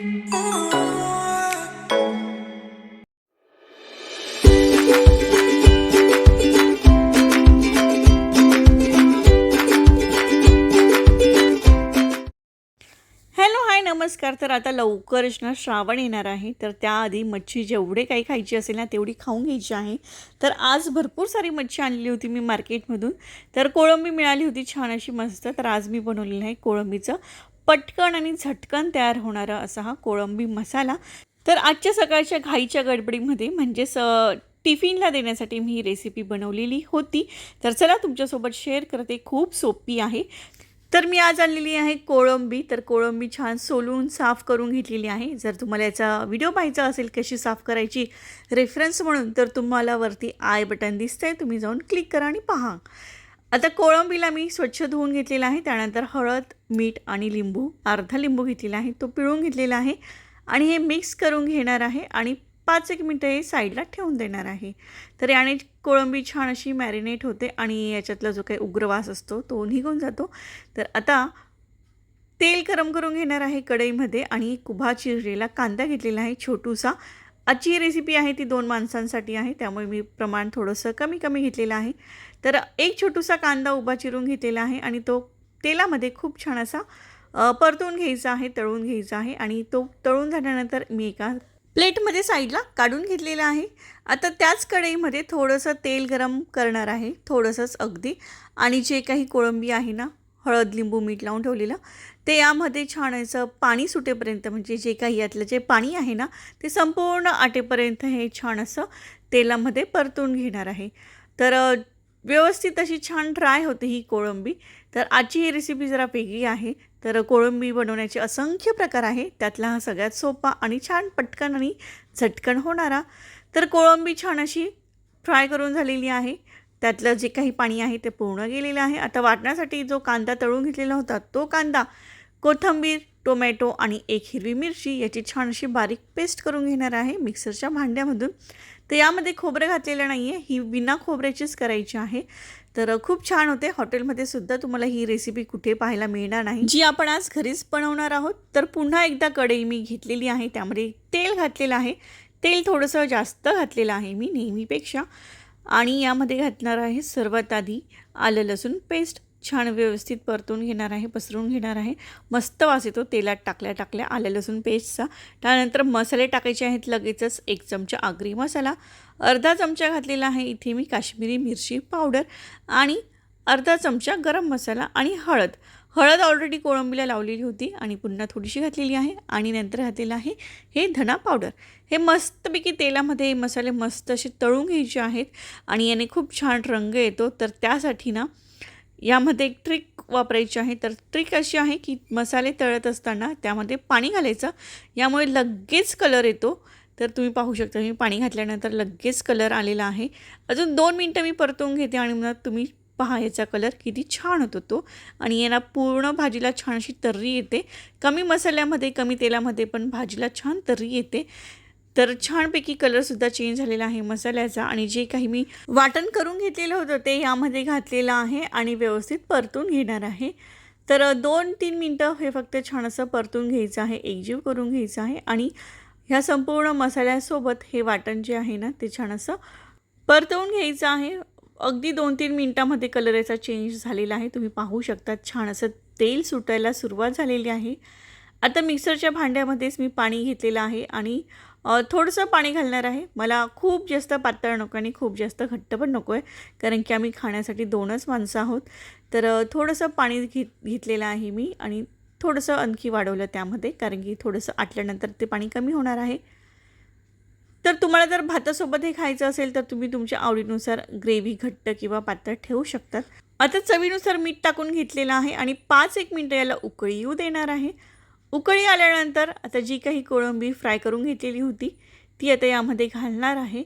Hello hi नमस्कार. तर आता लवकरच ना श्रावण येणार आहे. तर त्याआधी मच्छी जेवढे काही खायची असेल ना तेवढी खाऊन घ्यायची आहे. तर आज भरपूर सारी मच्छी आणलेली होती मी मार्केटमधून तर कोळंबी मिळाली होती छान अशी मस्त. तर आज मी बनवलेलं आहे कोळंबीचं. पटकन आणि झटकन तयार होणारा असा हा कोळंबी मसाला. तर आजच्या सकाळच्या घाईच्या गडबडीमध्ये म्हणजेच टिफिनला देण्यासाठी मी ही रेसिपी बनवलेली होती. तर चला तुमच्यासोबत शेअर करते. खूप सोपी आहे. तर मी आज आणलेली आहे कोळंबी. तर कोळंबी छान सोलून साफ करून घेतलेली आहे. जर तुम्हाला याचा व्हिडिओ पाहायचा असेल कशी साफ करायची रेफरन्स म्हणून तर तुम्हाला वरती आय बटन दिसतंय. तुम्ही जाऊन क्लिक करा आणि पहा. आता कोळंबीला मी स्वच्छ धुवून घेतलेला आहे. त्यानंतर हळद मीठ आणि लिंबू अर्धा लिंबू घेतलेला आहे. तो पिळून घेतलेला आहे आणि हे मिक्स करून घेणार आहे आणि पाच एक मिनटं हे साईडला ठेवून देणार आहे. तर याने कोळंबी छान अशी मॅरिनेट होते आणि याच्यातला जो काही उग्रवास असतो तो निघून जातो. तर आता तेल गरम करून घेणार आहे कढईमध्ये आणि कुभा चिरलेला कांदा घेतलेला आहे छोटूसा. आजची ही रेसिपी आहे ती दोन माणसांसाठी आहे त्यामुळे मी प्रमाण थोडंसं कमी कमी घेतलेलं आहे. तर एक छोटूसा कांदा उभा चिरून घेतलेला आहे आणि तो तेलामध्ये खूप छान असा परतून घ्यायचा आहे तळून घ्यायचा आहे आणि तो तळून झाल्यानंतर मी एका प्लेटमध्ये साईडला काढून घेतलेला आहे. आता त्याच कढईमध्ये थोडंसं तेल गरम करणार आहे थोडंसंच अगदी. आणि जे काही कोळंबी आहे ना हळद लिंबू मीठ लावून ठेवलेलं ते यामध्ये छान असं पाणी सुटेपर्यंत म्हणजे जे काही यातलं जे पाणी आहे ना ते संपूर्ण आटेपर्यंत हे छान असं तेलामध्ये परतून घेणार आहे. तर व्यवस्थित अशी छान ड्राय होते ही कोळंबी. तर आजची ही रेसिपी जरा वेगळी आहे. तर कोळंबी बनवण्याचे असंख्य प्रकार आहे. त्यातला हा सगळ्यात सोपा आणि छान पटकन आणि झटकन होणारा. तर कोळंबी छान अशी फ्राय करून झालेली आहे. त्यातलं जे काही पाणी आहे ते पूर्ण गेलेलं आहे. आता वाटण्यासाठी जो कांदा तळून घेतलेला होता तो कांदा कोथिंबीर टोमॅटो आणि एक हिरवी मिरची याची छान अशी बारीक पेस्ट करून घेणार आहे मिक्सरच्या भांड्यामधून. तर यामध्ये खोबरं घातलेलं नाही आहे ही बिना खोबऱ्याचीच करायची आहे. तर खूप छान होते. हॉटेलमध्ये सुद्धा तुम्हाला ही रेसिपी कुठे पाहायला मिळणार नाही. जी आपण आज घरीच बनवणार आहोत तर पुन्हा एकदा कढई मी घेतलेली आहे. त्यामध्ये तेल घातलेलं आहे. तेल थोडंसं जास्त घातलेलं आहे मी नेहमीपेक्षा. आणि यामध्ये घातणार आहे सर्वात आधी आलं लसूण पेस्ट. छान व्यवस्थित परतून घेणार आहे पसरून घेणार आहे. मस्त वास येतो तेलात टाकल्या टाकल्या आलं लसूण पेस्टचा. त्यानंतर मसाले टाकायचे आहेत लगेचच एक चमचा आगरी मसाला अर्धा चमचा घातलेला आहे इथे मी काश्मीरी मिरची पावडर आणि अर्धा चमचा गरम मसाला आणि हळद. हळद ऑलरेडी कोळंबीला लावलेली होती आणि पुन्हा थोडीशी घातलेली आहे आणि नंतर घातलेलं आहे हे धना पावडर. हे मस्तपैकी तेलामध्ये मसाले मस्त असे तळून घ्यायचे आहेत आणि याने खूप छान रंग येतो. तर त्यासाठी ना यामध्ये एक ट्रिक वापरायची आहे. तर ट्रिक अशी आहे की मसाले तळत असताना त्यामध्ये पाणी घालायचं. यामुळे लगेच कलर येतो. तर तुम्ही पाहू शकता मी पाणी घातल्यानंतर लगेच कलर आलेला आहे. अजून दोन मिनटं मी परतवून घेते आणि मग तुम्ही पहा याचा कलर किती छान होतो तो. आणि याला पूर्ण भाजीला छान अशी तर्री येते. कमी मसाल्यामध्ये कमी तेलामध्ये पण भाजीला छान तर्री येते. तर छानपैकी कलरसुद्धा चेंज झालेला आहे मसाल्याचा आणि जे काही मी वाटण करून घेतलेलं होतं ते यामध्ये घातलेलं आहे आणि व्यवस्थित परतून घेणार आहे. तर दोन तीन मिनटं हे फक्त छान असं परतून घ्यायचं आहे एकजीव करून घ्यायचं आहे आणि ह्या संपूर्ण मसाल्यासोबत हे वाटण जे आहे ना ते छान असं परतवून घ्यायचं आहे. अगदी दोन तीन मिनटामध्ये कलर याचा चेंज झालेला आहे. तुम्ही पाहू शकता छान असं तेल सुटायला सुरुवात झालेली आहे. आता मिक्सरच्या भांड्यामध्येच मी पाणी घेतलेलं आहे आणि थोडंसं पाणी घालणार आहे. मला खूप जास्त पातळ नको आणि खूप जास्त घट्ट पण नको आहे कारण की आम्ही खाण्यासाठी दोनच माणसं आहोत. तर थोडंसं पाणी घेत घेतलेलं आहे मी आणि थोडंसं आणखी वाढवलं त्यामध्ये कारण की थोडंसं आटल्यानंतर ते पाणी कमी होणार आहे. तर तुम्हाला जर भातासोबत हे खायचं असेल तर तुम्ही तुमच्या आवडीनुसार ग्रेव्ही घट्ट किंवा पातळ ठेवू शकतात. आता चवीनुसार मीठ टाकून घेतलेलं आहे आणि पाच एक मिनटं याला उकळी येऊ देणार आहे. उकळी आल्यानंतर आता जी काही कोळंबी फ्राय करून घेतलेली होती ती आता यामध्ये घालणार आहे.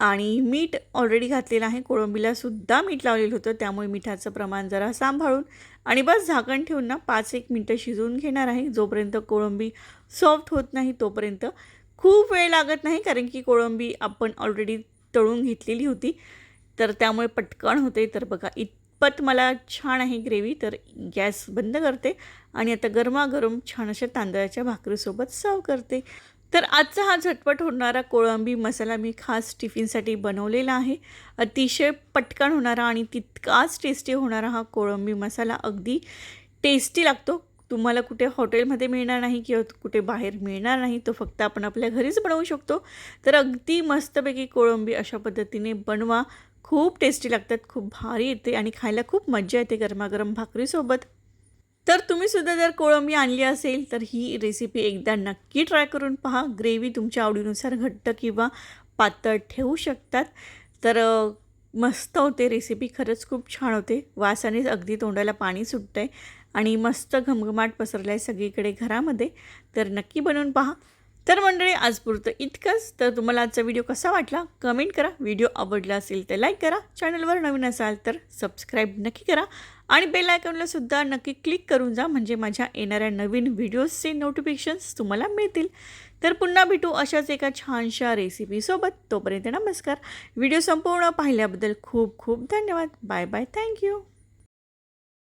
आणि मीठ ऑलरेडी घातलेलं आहे. कोळंबीलासुद्धा मीठ लावलेलं होतं. त्यामुळे मिठाचं प्रमाण जरा सांभाळून आणि बस झाकण ठेवून ना पाच एक मिनटं शिजवून घेणार आहे. जोपर्यंत कोळंबी सॉफ्ट होत नाही तोपर्यंत खूप वेळ लागत नाही कारण की कोळंबी आपण ऑलरेडी तळून घेतलेली होती. तर त्यामुळे पटकन होते. तर बघा इत इतपत मला छान आहे ग्रेव्ही तर गॅस बंद करते आणि आता गरमागरम छान अशा तांदळाच्या भाकरीसोबत सर्व करते. तर आजचा हा झटपट होणारा कोळंबी मसाला मी खास टिफिनसाठी बनवलेला आहे. अतिशय पटकन होणारा आणि तितकाच टेस्टी होणारा हा कोळंबी मसाला अगदी टेस्टी लागतो. तुम्हाला कुठे हॉटेलमध्ये मिळणार नाही किंवा कुठे बाहेर मिळणार नाही तो फक्त आपण आपल्या घरीच बनवू शकतो. तर अगदी मस्तपैकी कोळंबी अशा पद्धतीने बनवा. खूप टेस्टी लागतात खूप भारी येते आणि खायला खूप मजा येते गरमागरम भाकरीसोबत. तर तुम्हीसुद्धा जर कोळंबी आणली असेल तर ही रेसिपी एकदा नक्की ट्राय करून पहा. ग्रेव्ही तुमच्या आवडीनुसार घट्ट किंवा पातळ ठेवू शकतात. तर मस्त होते रेसिपी खरंच खूप छान होते. वासानेच अगदी तोंडाला पाणी सुटतं आहे आणि मस्त घमघमाट पसरला आहे सगळीकडे घरामध्ये. तर नक्की बनवून पहा. तर मंडळी आजपुरतं इतकंच. तर तुम्हाला आजचा व्हिडिओ कसा वाटला? कमेंट करा. व्हिडिओ आवडला असेल तर लाईक करा. चॅनलवर नवीन असाल तर सबस्क्राईब नक्की करा. आणि बेल आयकॉनला सुद्धा नक्की क्लिक करून जा. म्हणजे माझ्या येणाऱ्या नवीन व्हिडिओजचे नोटिफिकेशन्स तुम्हाला मिळतील. तर पुन्हा भेटू अशाच एका छानशा रेसिपीसोबत तोपर्यंत नमस्कार. व्हिडिओ संपूर्ण पाहिल्याबद्दल खूप खूप धन्यवाद. Bye bye thank you